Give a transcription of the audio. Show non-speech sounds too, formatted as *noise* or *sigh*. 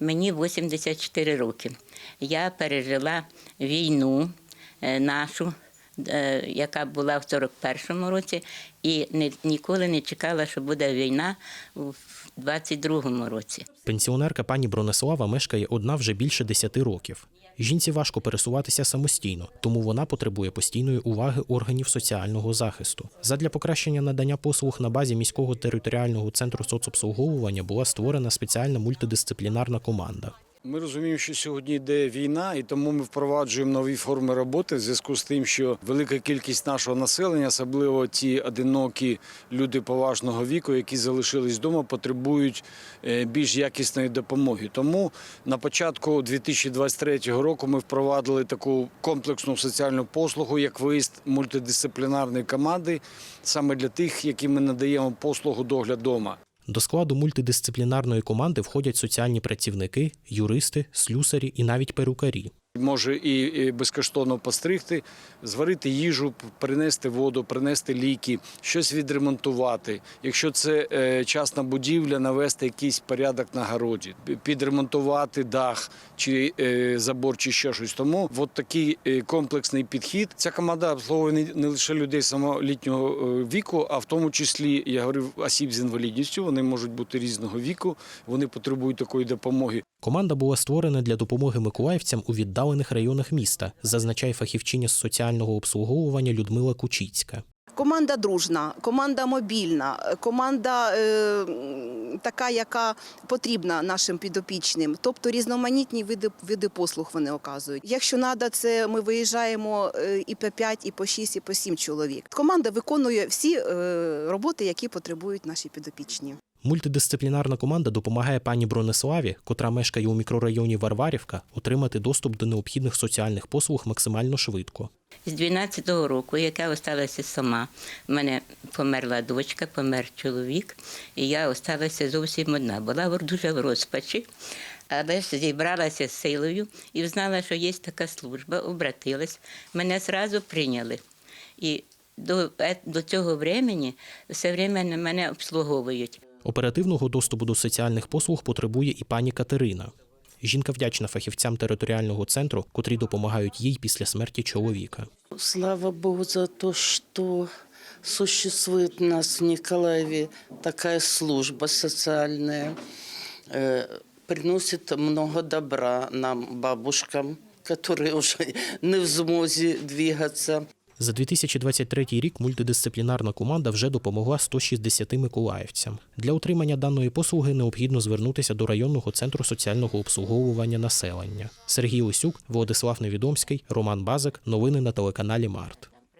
Мені 84 роки. Я пережила війну е, нашу, яка була в 41-му році, і не, ніколи не чекала, що буде війна в 22-му році. Пенсіонерка пані Бронислава мешкає одна вже більше 10 років. Жінці важко пересуватися самостійно, тому вона потребує постійної уваги органів соціального захисту. Задля покращення надання послуг на базі міського територіального центру соцобслуговування була створена спеціальна мультидисциплінарна команда. Ми розуміємо, що сьогодні йде війна, і тому ми впроваджуємо нові форми роботи в зв'язку з тим, що велика кількість нашого населення, особливо ті одинокі люди поважного віку, які залишились вдома, потребують е, більш якісної допомоги. Тому на початку 2023 року ми впровадили таку комплексну соціальну послугу, як виїзд мультидисциплінарної команди, саме для тих, яким ми надаємо послугу догляд дома. До складу мультидисциплінарної команди входять соціальні працівники, юристи, слюсарі і навіть перукарі. Може і безкоштовно постригти, зварити їжу, принести воду, принести ліки, щось відремонтувати. Якщо це е, частна будівля, навести якийсь порядок на городі, підремонтувати дах чи е, забор, чи ще щось. Тому от такий е, комплексний підхід. Ця команда обслуговує не, лише людей самолітнього віку, а в тому числі я говорив осіб з інвалідністю. Вони можуть бути різного віку, вони потребують такої допомоги. Команда була створена для допомоги миколаївцям у віддалених районах міста, зазначає фахівчиня з соціального обслуговування Людмила Кучіцька. Команда дружна, команда мобільна, команда е, така, яка потрібна нашим підопічним. Тобто різноманітні види, види послуг вони оказують. Якщо треба, це ми виїжджаємо е, і по 5, і по 6, і по 7 чоловік. Команда виконує всі е, роботи, які потребують наші підопічні. Мультидисциплінарна команда допомагає пані Брониславі, котра мешкає у мікрорайоні Варварівка, отримати доступ до необхідних соціальних послуг максимально швидко. З 12-го року, як я осталася сама, в мене померла дочка, помер чоловік, і я осталася зовсім одна. Була дуже в розпачі, але ж зібралася з силою і знала, що є така служба, обратилась. Мене зразу прийняли. І до, е- до цього времени все время мене обслуговують. Оперативного доступу до соціальних послуг потребує і пані Катерина. Жінка вдячна фахівцям територіального центру, котрі допомагають їй після смерті чоловіка. Слава Богу за то, что существует у нас в Николаеве такая служба социальная, э, приносит много добра нам, бабушкам, *laughs* которые уже не в змозі двигаться. За 2023 рік мультидисциплінарна команда вже допомогла 160 миколаївцям. Для отримання даної послуги необхідно звернутися до районного центру соціального обслуговування населення. Сергій Лисюк, Владислав Невідомський, Роман Базик. Новини на телеканалі Март.